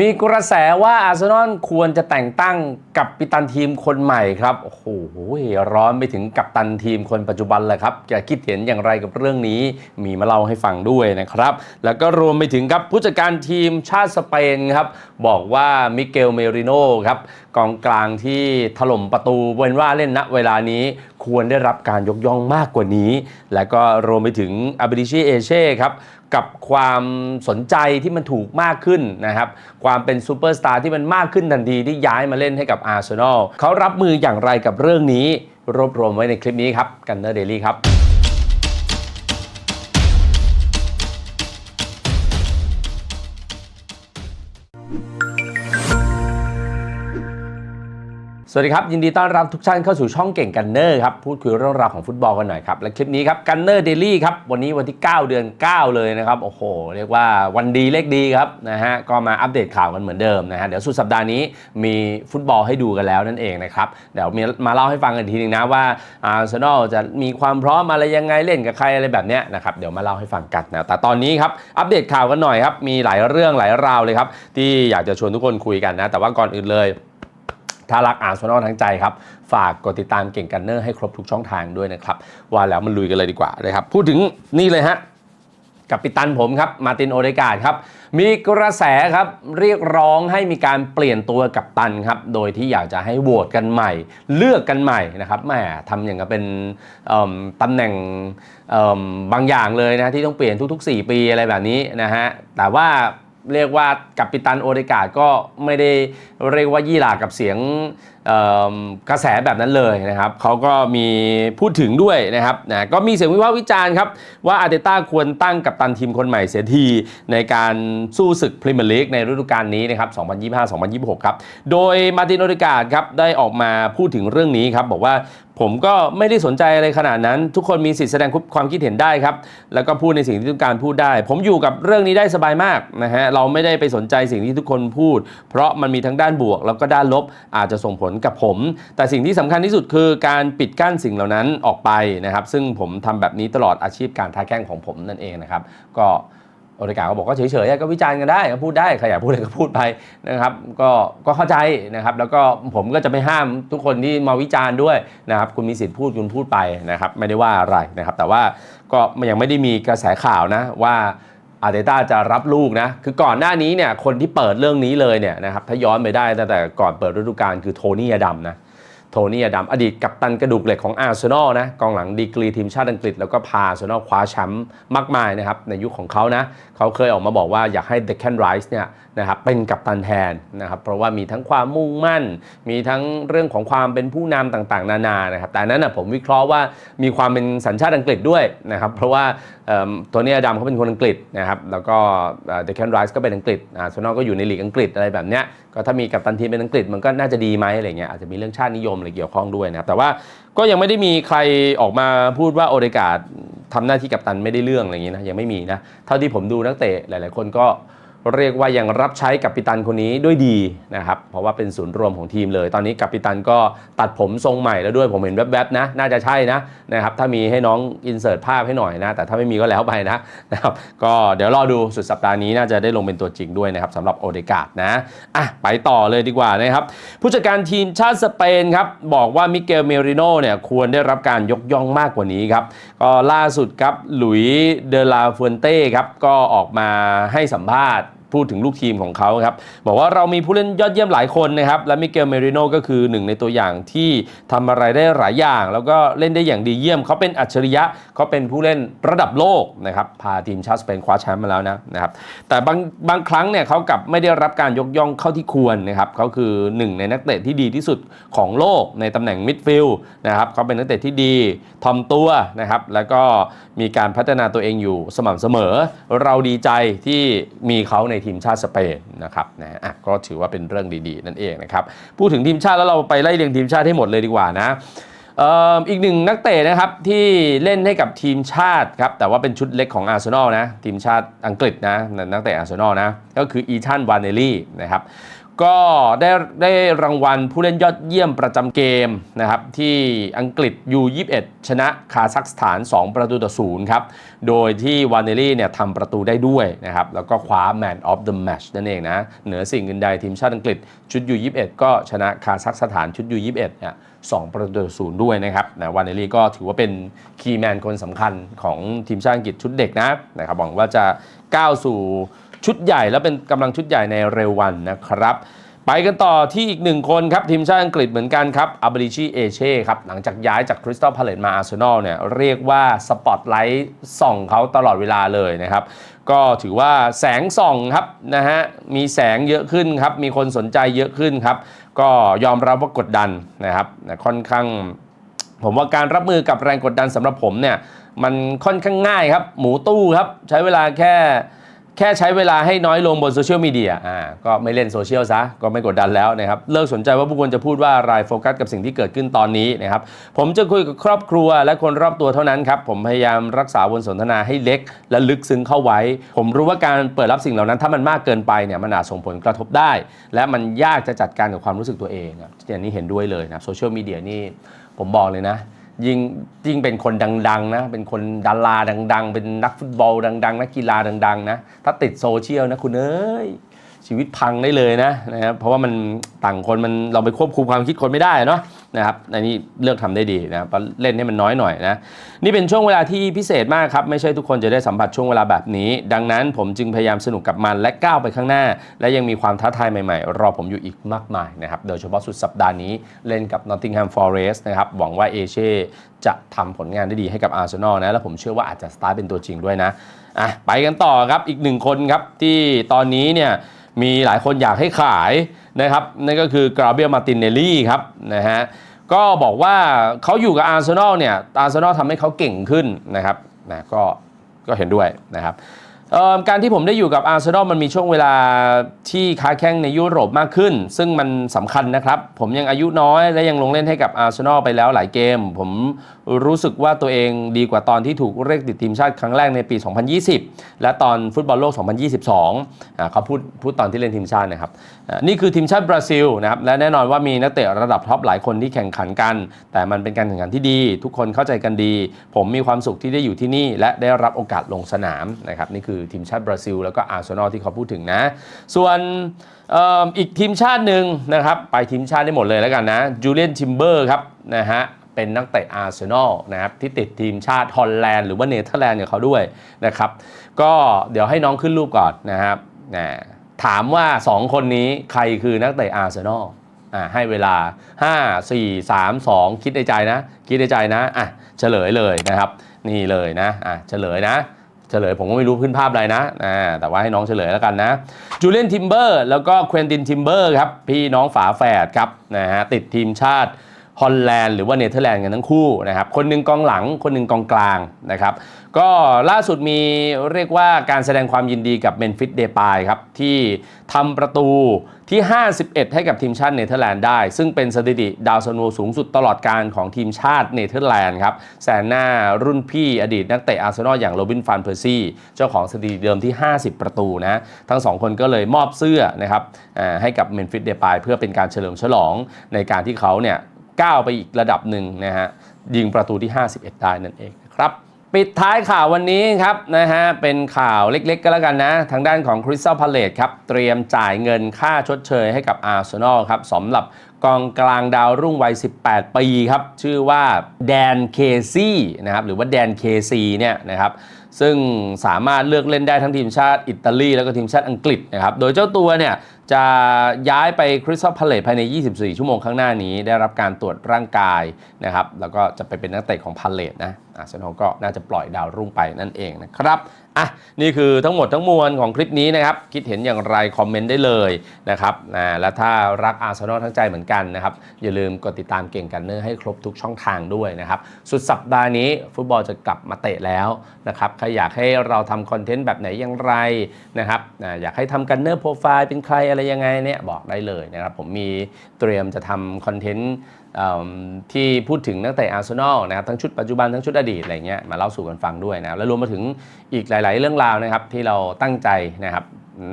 มีกระแสว่าอาร์เซนอลควรจะแต่งตั้งกับปิตันทีมคนใหม่ครับ โอ้โหร้อนไปถึงกับตันทีมคนปัจจุบันเลยครับ จะคิดเห็นอย่างไรกับเรื่องนี้ มีมาเล่าให้ฟังด้วยนะครับ แล้วก็รวมไปถึงครับผู้จัดการทีมชาติสเปนครับ บอกว่ามิเกลเมริโนครับ กองกลางที่ถล่มประตูเวนว่าเล่นณเวลานี้ควรได้รับการยกย่องมากกว่านี้ และก็รวมไปถึงอาบิดิชิเอเช่ครับกับความสนใจที่มันถูกมากขึ้นนะครับ ความเป็นซูเปอร์สตาร์ที่มันมากขึ้นทันทีที่ย้ายมาเล่นให้กับอาร์เซนอลเขารับมืออย่างไรกับเรื่องนี้ รวบรวมไว้ในคลิปนี้ครับกันเนอร์เดลี่ครับ สวัสดีครับ ยินดีต้อนรับทุกท่านเข้าสู่ช่องเก่งกันเนอร์ครับ พูดคุยเรื่องราวของฟุตบอลกันหน่อยครับ และคลิปนี้ครับกันเนอร์เดลี่ครับ วันนี้วันที่ 9 เดือน 9 เลยนะครับ โอ้โห เรียกว่าวันดีเลขดีครับนะฮะก็มาอัปเดตข่าวกันเหมือนเดิมนะฮะเดี๋ยวสุดสัปดาห์นี้มีฟุตบอลให้ดูกันแล้วนั่นเองนะครับเดี๋ยวมีมาเล่าให้ฟังกันอีกทีหนึงนะว่าอาร์เซนอลจะมีความพร้อมอะไรยังไงเล่นกับใครอะไรแบบเนี้ยนะครับเดี๋ยวมาเล่าให้ฟังกันนะแต่ตอนนี้ครับอัปเดตข่าวกันหน่อยครับมีหลายเรื่องหลายราวเลยครับที่อยากจะชวนทุกคนคุยกันนะแต่ว่าก่อนอื่นเลย ถ้ารักอาร์เซนอลทั้งใจครับ ฝากกดติดตามเก่งกันเนอร์ให้ครบทุกช่องทางด้วยนะครับว่าแล้วมันลุยกันเลยดีกว่านะครับพูดถึงนี่เลยฮะกับปิตันผมครับ มาตินโอเดกาดครับ มีกระแสครับเรียกร้องให้มีการเปลี่ยนตัวกับตันครับ โดยที่อยากจะให้โหวตกันใหม่ เลือกกันใหม่นะครับแหมทำอย่างกับเป็นตำแหน่งบางอย่างเลยนะที่ต้องเปลี่ยนทุก ๆ 4 ปีอะไรแบบนี้นะฮะแต่ว่า เรียกว่ากับปิตันโอเดกาดก็ไม่ได้เรียกว่ายี่หลากับเสียง กระแสแบบนั้นเลยนะครับเขาก็มีพูดถึงด้วยนะครับนะก็มีเสียงวิพากษ์วิจารณ์ครับ ว่าอาร์เตต้าควรตั้งกับตันทีมคนใหม่เสียที ในการสู้ศึกพรีเมียร์ลีกในฤดูกาลนี้นะครับ 2025-2026 ครับ โดยมาตินโอเดกาดครับ ได้ออกมาพูดถึงเรื่องนี้ครับ บอกว่าผมก็ไม่ได้สนใจอะไรขนาดนั้น ทุกคนมีสิทธิแสดงความคิดเห็นได้ครับ แล้วก็พูดในสิ่งที่ต้องการพูดได้ ผมอยู่กับเรื่องนี้ได้สบายมากนะฮะเราไม่ได้ไปสนใจสิ่งที่ทุกคนพูด เพราะมันมีทั้งด้านบวก แล้วก็ด้านลบอาจจะส่งผลกับผม แต่สิ่งที่สำคัญที่สุดคือการปิดกั้นสิ่งเหล่านั้นออกไปนะครับ ซึ่งผมทำแบบนี้ตลอดอาชีพการท้าแข้งของผมนั่นเองนะครับ ก็โอริกาก็บอกก็เฉยๆก็วิจารณ์กันได้ก็พูดได้ใครอยากพูดอะไรก็พูดไปนะครับ ก็ก็เข้าใจนะครับ แล้วก็ผมก็จะไม่ห้ามทุกคนที่มาวิจารณ์ด้วยนะครับ คุณมีสิทธิ์พูดคุณพูดไปนะครับ ไม่ได้ว่าอะไรนะครับ แต่ว่าก็ยังไม่ได้มีกระแสข่าวนะว่า อาร์เตต้าจะรับลูกนะ คือก่อนหน้านี้เนี่ยคนที่เปิดเรื่องนี้เลยเนี่ยนะครับถ้าย้อนไปได้ตั้งแต่ก่อนเปิดฤดูกาลคือโทนี่อดัมนะ โทนี่อดัมอดีตกัปตันกระดูกเหล็กของอาร์เซนอลนะกองหลังดีกรีทีมชาติอังกฤษ แล้วก็พาอาร์เซนอลคว้าแชมป์มากมายนะครับในยุคของเขานะเขาเคยออกมาบอกว่าอยากให้เดคแคนไรส์เนี่ยนะครับเป็นกัปตันแทนนะครับเพราะว่ามีทั้งความมุ่งมั่น มีทั้งเรื่องของความเป็นผู้นำต่างๆ นานานะครับแต่นั้นนะผมวิเคราะห์ว่ามีความเป็นสัญชาติอังกฤษด้วยนะครับเพราะว่าเอิ่มโทนี่อดัมเขาเป็นคนอังกฤษนะครับแล้วก็เดคแคนไรส์ก็เป็นอังกฤษอาร์เซนอลก็อยู่ในลีกอังกฤษอะไรแบบเนี้ย ก็ถ้ามีกัปตันทีมเป็นอังกฤษมันก็น่าจะดีไหมอะไรเงี้ยอาจจะมีเรื่องชาตินิยมอะไรเกี่ยวข้องด้วยนะครับแต่ว่าก็ยังไม่ได้มีใครออกมาพูดว่าโอเดกาดทำหน้าที่กัปตันไม่ได้เรื่องอะไรเงี้ยนะยังไม่มีนะเท่าที่ผมดูนักเตะหลาย ๆ คนก็ เรียกว่ายังรับใช้กัปตันคนนี้ด้วยดีนะครับเพราะว่าเป็นศูนย์รวมของทีมเลย ตอนนี้กัปตันก็ตัดผมทรงใหม่แล้วด้วยผมเห็นแวบๆนะ น่าจะใช่นะนะครับถ้ามีให้น้องอินเสิร์ตภาพให้หน่อยนะ แต่ถ้าไม่มีก็แล้วไปนะนะครับก็เดี๋ยวรอดูสุดสัปดาห์นี้น่าจะได้ลงเป็นตัวจริงด้วยนะครับสำหรับโอเดกาดนะอะไปต่อเลยดีกว่านะครับผู้จัดการทีมชาติสเปนครับบอกว่ามิเกลเมริโนเนี่ยควรได้รับการยกย่องมากกว่านี้ครับก็ล่าสุดครับหลุยส์เดลาฟวนเต้ครับก็ออกมาให้สัมภาษณ์ พูดถึงลูกทีมของเขาครับบอกว่าเรามีผู้เล่นยอดเยี่ยมหลายคนนะครับและมิเกลเมริโนก็คือหนึ่งในตัวอย่างที่ทำอะไรได้หลายอย่าง แล้วก็เล่นได้อย่างดีเยี่ยม เขาเป็นอัจฉริยะเขาเป็นผู้เล่นระดับโลกนะครับพาทีมชาติสเปนคว้าแชมป์มาแล้วนะนะครับแต่บางบางครั้งเนี่ยเขากลับไม่ได้รับการยกย่องเข้าที่ควรนะครับเขาคือหนึ่งในนักเตะที่ดีที่สุดของโลกในตำแหน่งมิดฟิลด์นะครับเขาเป็นนักเตะที่ดีทอมตัวนะครับแล้วก็มีการพัฒนาตัวเองอยู่สม่ำเสมอ เราดีใจที่มีเขาในทีมชาติสเปนนะครับนะอะก็ถือว่าเป็นเรื่องดีๆ นั่นเองนะครับ พูดถึงทีมชาติแล้วเราไปไล่เรียงทีมชาติให้หมดเลยดีกว่านะอีกหนึ่งนักเตะนะครับที่เล่นให้กับทีมชาติครับแต่ว่าเป็นชุดเล็กของอาร์เซนอลนะทีมชาติอังกฤษนะนักเตะอาร์เซนอลนะก็คืออีธานวานเนลลี่นะครับ ก็ได้ได้รางวัลผู้เล่นยอดเยี่ยมประจำเกมนะครับที่อังกฤษ U21 ชนะคาซัคสถาน 2 ประตูต่อศูนย์ครับ โดยที่วานเนลี่เนี่ยทำประตูได้ด้วยนะครับ แล้วก็คว้า Man of the Match นั่นเองนะ เหนือสิ่งอื่นใดทีมชาติอังกฤษชุด U21 ก็ชนะคาซัคสถานชุด U21 เนี่ยสองประตูต่อศูนย์ด้วยนะครับนะวานเนลลี่ก็ถือว่าเป็นคีย์แมนคนสำคัญของทีมชาติอังกฤษชุดเด็กนะนะครับหวังว่าจะก้าวสู่ ชุดใหญ่แล้วเป็นกำลังชุดใหญ่ในเร็ววันนะครับ ไปกันต่อที่อีกหนึ่งคนครับ ทีมชาติอังกฤษเหมือนกันครับอับริชีเอเช่ครับ หลังจากย้ายจากคริสตัลพาเลตมาอาร์เซนอลเนี่ยเรียกว่าสปอตไลท์ส่องเขาตลอดเวลาเลยนะครับก็ถือว่าแสงส่องครับนะฮะมีแสงเยอะขึ้นครับ มีคนสนใจเยอะขึ้นครับ ก็ยอมรับว่ากดดันนะครับนะค่อนข้าง ผมว่าการรับมือกับแรงกดดันสำหรับผมเนี่ย มันค่อนข้างง่ายครับ หมูตู้ครับ ใช้เวลาแค่ แค่ใช้เวลาให้น้อยลงบนโซเชียลมีเดียอ่าก็ไม่เล่นโซเชียลซะ ก็ไม่กดดันแล้วนะครับ เลิกสนใจว่าผู้คนจะพูดว่าอะไรโฟกัสกับสิ่งที่เกิดขึ้นตอนนี้นะครับ ผมจะคุยกับครอบครัวและคนรอบตัวเท่านั้นครับ ผมพยายามรักษาบนสนทนาให้เล็ก และลึกซึ้งเข้าไว้ ผมรู้ว่าการเปิดรับสิ่งเหล่านั้นถ้ามันมากเกินไปเนี่ยมันอาจส่งผลกระทบได้ และมันยากจะจัดการกับความรู้สึกตัวเองครับอย่างนี้เห็นด้วยเลยนะโซเชียลมีเดียนี่ผมบอกเลยนะ ยิ่งยิ่งเป็นคนดังๆนะเป็นคนดาราดัง ๆ เป็นนักฟุตบอลดัง ๆ นักกีฬาดัง ๆ นะ ถ้าติดโซเชียลนะคุณเอ้ยชีวิตพังได้เลยนะนะครับเพราะว่ามันต่างคนมันเราไปควบคุมความคิดคนไม่ได้เนาะ นะครับอันนี้เลือกทำได้ดีนะครับเล่นให้มันน้อยหน่อยนะนี่เป็นช่วงเวลาที่พิเศษมากครับ ไม่ใช่ทุกคนจะได้สัมผัสช่วงเวลาแบบนี้ ดังนั้นผมจึงพยายามสนุกกับมันและก้าวไปข้างหน้า และยังมีความท้าทายใหม่ๆ รอผมอยู่อีกมากมายนะครับโดยเฉพาะสุดสัปดาห์นี้เล่นกับ Nottingham Forest นะครับหวังว่าเอเช่จะทำผลงานได้ดีให้กับอาร์เซนอลนะและผมเชื่อว่าอาจจะสตาร์ทเป็นตัวจริงด้วยนะอะไปกันต่อครับอีกหนึ่งคนครับที่ตอนนี้เนี่ย มีหลายคนอยากให้ขายนะครับนั่นก็คือกราเบียลมาตินเนลลี่ครับนะฮะก็บอกว่าเขาอยู่กับอาร์เซนอลเนี่ยอาร์เซนอลทำให้เขาเก่งขึ้นนะครับนะก็ก็เห็นด้วยนะครับการที่ผมได้อยู่กับอาร์เซนอลมันมีช่วงเวลาที่ค้าแข่งในยุโรปมากขึ้น ซึ่งมันสำคัญนะครับ ผมยังอายุน้อยและยังลงเล่นให้กับอาร์เซนอลไปแล้วหลายเกม ผม รู้สึกว่าตัวเองดีกว่าตอนที่ถูกเรียกติดทีมชาติครั้งแรกในปี 2020 และตอนฟุตบอลโลก 2022อ่าเขาพูดพูดตอนที่เล่นทีมชาตินะครับนี่คือทีมชาติบราซิลนะครับและแน่นอนว่ามีนักเตะระดับท็อปหลายคนที่แข่งขันกัน แต่มันเป็นการแข่งขันที่ดี ทุกคนเข้าใจกันดี ผมมีความสุขที่ได้อยู่ที่นี่ และได้รับโอกาสลงสนามนะครับนี่คือทีมชาติบราซิล แล้วก็อาร์เซนอลที่เขาพูดถึงนะ ส่วนอีกทีมชาติหนึ่งนะครับไปทีมชาติได้หมดเลยแล้วกันนะจูเลียนทิมเบอร์ครับนะฮะ เป็นนักเตะอาร์เซนอลนะครับที่ติดทีมชาติฮอลแลนด์หรือว่าเนเธอร์แลนด์กับเขาด้วยนะครับ ก็เดี๋ยวให้น้องขึ้นรูปก่อนนะครับนะถามว่า 2 คนนี้ใครคือนักเตะอาร์เซนอลอ่าให้เวลา 5 4 3 2 คิดในใจนะ คิดในใจนะอะเฉลยเลยนะครับ นี่เลยนะอะเฉลยนะเฉลยผมก็ไม่รู้ขึ้นภาพอะไรนะอ่าแต่ว่าให้น้องเฉลยแล้วกันนะจูเลียนทิมเบอร์แล้วก็เควินตินทิมเบอร์ครับ พี่น้องฝาแฝดครับนะฮะติดทีมชาติ ฮอลแลนด์หรือว่าเนเธอร์แลนด์กันทั้งคู่นะครับคนหนึ่งกองหลังคนหนึ่งกองกลางนะครับก็ล่าสุดมีเรียกว่าการแสดงความยินดีกับเมนฟิสเดปายครับที่ทำประตูที่ 51 ให้กับทีมชาติเนเธอร์แลนด์ได้ ซึ่งเป็นสถิติดาวซันโวสูงสุดตลอดการของทีมชาติเนเธอร์แลนด์ครับแสนหน้ารุ่นพี่อดีตนักเตะอาร์เซนอลอย่างโรบินฟานเพอร์ซี่เจ้าของสถิติเดิมที่ 50 ประตูนะทั้งสองคนก็เลยมอบเสื้อนะครับให้กับเมนฟิสเดปายเพื่อเป็นการเฉลิมฉลองในการที่เขาเนี่ย ก้าวไปอีกระดับหนึ่งนะฮะยิงประตูที่ 51 ได้นั่นเองนะครับ ปิดท้ายข่าววันนี้ครับนะฮะเป็นข่าวเล็กๆก็แล้วกันนะ ทางด้านของ Crystal Palace ครับ เตรียมจ่ายเงินค่าชดเชยให้กับอาร์เซนอลครับสำหรับกองกลางดาวรุ่งวัย 18 ปีครับ ชื่อว่าแดนเคซี่นะครับหรือว่าแดนเคซีเนี่ยนะครับซึ่งสามารถเลือกเล่นได้ทั้งทีมชาติอิตาลีแล้วก็ทีมชาติอังกฤษนะครับโดยเจ้าตัวเนี่ย จะย้ายไปคริสตัลพาเลตภายใน 24 ชั่วโมงข้างหน้านี้ ได้รับการตรวจร่างกายนะครับ แล้วก็จะไปเป็นนักเตะของพาเลตนะอาร์เซนอลก็น่าจะปล่อยดาวรุ่งไปนั่นเองนะครับอะนี่คือทั้งหมดทั้งมวลของคลิปนี้นะครับ คิดเห็นอย่างไรคอมเมนต์ได้เลยนะครับนะและถ้ารักอาร์เซนอลทั้งใจเหมือนกันนะครับ อย่าลืมกดติดตามเก่งกันเนอร์ให้ครบทุกช่องทางด้วยนะครับ สุดสัปดาห์นี้ฟุตบอลจะกลับมาเตะแล้วนะครับใครอยากให้เราทำคอนเทนต์แบบไหนอย่างไรนะครับนะอยากให้ทำกันเนอร์โปรไฟล์เป็นใครอะไรยังไงเนี่ยบอกได้เลยนะครับ ผมมีเตรียมจะทำคอนเทนต์ที่พูดถึงนักเตะอาร์เซนอลนะครับทั้งชุดปัจจุบันทั้งชุดอดีตอะไรเงี้ยมาเล่าสู่กันฟังด้วยนะแล้วรวมมาถึงอีกหลาย ๆ เรื่องราวนะครับที่เราตั้งใจนะครับ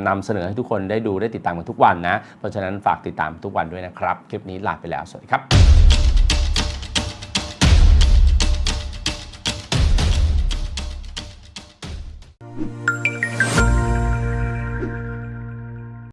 นำเสนอให้ทุกคนได้ดูได้ติดตามกันทุกวันนะ เพราะฉะนั้นฝากติดตามทุกวันด้วยนะครับ คลิปนี้ลาไปแล้วสวัสดีครับ